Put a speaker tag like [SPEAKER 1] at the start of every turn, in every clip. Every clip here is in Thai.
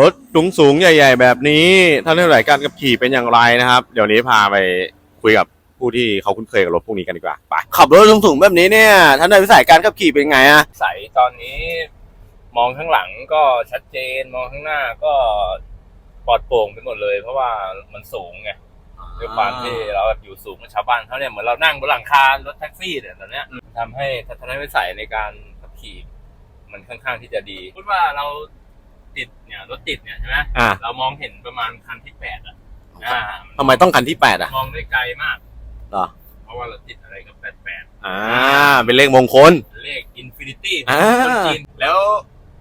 [SPEAKER 1] รถสูงสูงๆใหญ่ ๆ แบบนี้ท่านผู้ใดการขับขี่เป็นอย่างไรนะครับ เดี๋ยวนี้พาไปคุยกับผู้ที่เขาคุ้นเคยกับรถพวกนี้กันดีกว่าไปขับรถสูงสูงๆแบบนี้เนี่ยท่านในวิสัยการขับขี่เป็นไงอะ
[SPEAKER 2] ใสตอนนี้ มองข้างหลังก็ชัดเจนมองข้างหน้าก็ปลอดโปร่งไปหมดเลย เพราะว่ามันสูงไงด้วยความที่เราอยู่สูงกับชาวบ้านเขาเนี่ยเหมือนเรานั่งบนหลังคารถแท็กซี่เนี่ยตอนเนี้ยทำให้ทัศนวิสัยในการขับขี่ มันค่อนข้างที่จะดีพูดว่าเรา ติดเนี่ยรถติดเนี่ยใช่ไหม
[SPEAKER 1] อ่า
[SPEAKER 2] เรามองเห็นประมาณคันที่แปดอะอ่า
[SPEAKER 1] ทำไมต้องคันที่แปดอะ
[SPEAKER 2] มองได้ไกลมาก
[SPEAKER 1] เหรอ
[SPEAKER 2] เพราะว่าเราติดอะไรกับแปดแปด
[SPEAKER 1] อ่า เป็นเลขมงคล
[SPEAKER 2] เลขอินฟินิตี้
[SPEAKER 1] อ่า
[SPEAKER 2] คนจีน
[SPEAKER 1] แล้ว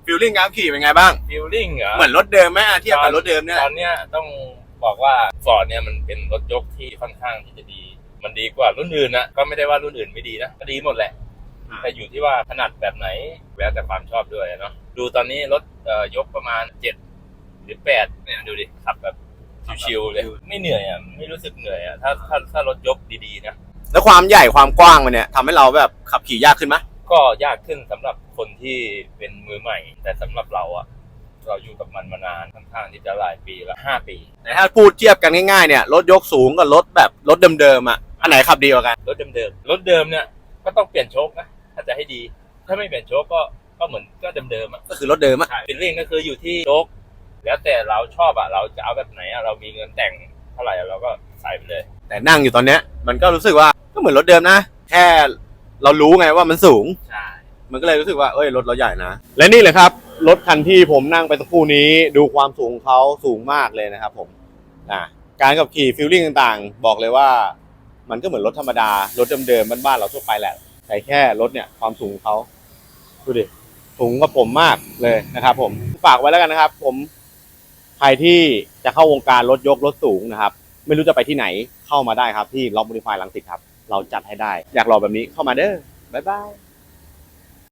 [SPEAKER 1] ฟิลลิ่งการขี่เป็นไงบ้าง
[SPEAKER 2] ฟิลลิ่งเหรอ
[SPEAKER 1] เหมือนรถเดิมไหมอะเทียบกับรถเดิมเนี่ย
[SPEAKER 2] ตอนเนี้ยต้องบอกว่าฟอร์ดเนี่ยมันเป็นรถยกที่ค่อนข้างที่จะดี มันดีกว่ารุ่นอื่นนะก็ไม่ได้ว่ารุ่นอื่นไม่ดีนะก็ดีหมดแหละ
[SPEAKER 1] อ่า
[SPEAKER 2] แต่อยู่ที่ว่าถนัดแบบไหนแล้วแต่ความชอบด้วยเนาะ ดูตอนนี้รถเอ่อยกประมาณเจ็ดหรือแปดเนี่ยดูดิขับแบบชิวๆเลยไม่เหนื่อยอะไม่รู้สึกเหนื่อยอะถ้าถ้าถ้ารถยกดีๆนะ
[SPEAKER 1] แล้วความใหญ่ความกว้างมันเนี่ยทำให้เราแบบขับขี่ยากขึ้นไหม
[SPEAKER 2] ก็ยากขึ้นสำหรับคนที่เป็นมือใหม่ แต่สำหรับเราอะเราอยู่กับมันมานานค่อนข้างที่จะหลายปีละห้าปี
[SPEAKER 1] แต่ถ้าพูดเทียบกันง่ายๆเนี่ยรถยกสูงกับรถแบบรถเดิมๆอะอันไหนขับดีกว่ากัน
[SPEAKER 2] รถเดิมๆรถเดิมเนี่ยก็ต้องเปลี่ยนโชคนะถ้าจะให้ดี ถ้าไม่เปลี่ยนโชคก็ ก็เหมือนก็เดิมๆอะ
[SPEAKER 1] ก็คือรถเดิมอะ
[SPEAKER 2] ใช่ฟิลลิ่งก็คืออยู่ที่โชคแล้วแต่เราชอบอะเราจะเอาแบบไหนอะเรามีเงินแต่งเท่าไหร่อะเราก็ใส่ไปเลย
[SPEAKER 1] แต่นั่งอยู่ตอนเนี้ย มันก็รู้สึกว่าก็เหมือนรถเดิมนะ แค่เรารู้ไงว่ามันสูง
[SPEAKER 2] ใช่
[SPEAKER 1] มันก็เลยรู้สึกว่าเอ้ยรถเราใหญ่นะ และนี่เลยครับ รถคันที่ผมนั่งไปสักครู่นี้ ดูความสูงของเขาสูงมากเลยนะครับ ผมอะการขับขี่ฟิลลิ่งต่างๆ บอกเลยว่า มันก็เหมือนรถธรรมดา รถเดิมๆบ้านๆเราทั่วไปแหละ แต่แค่รถเนี่ยความสูงของเขาดูดิ สูงกว่าผมมากเลยนะครับผมฝากไว้แล้วกันนะครับ ผมใครที่จะเข้าวงการรถยกรถสูงนะครับ ไม่รู้จะไปที่ไหนเข้ามาได้ครับ ที่ล็อกบริฟายลังสิตครับ เราจัดให้ได้ อยากรอแบบนี้เข้ามาเด้อบ๊ายบาย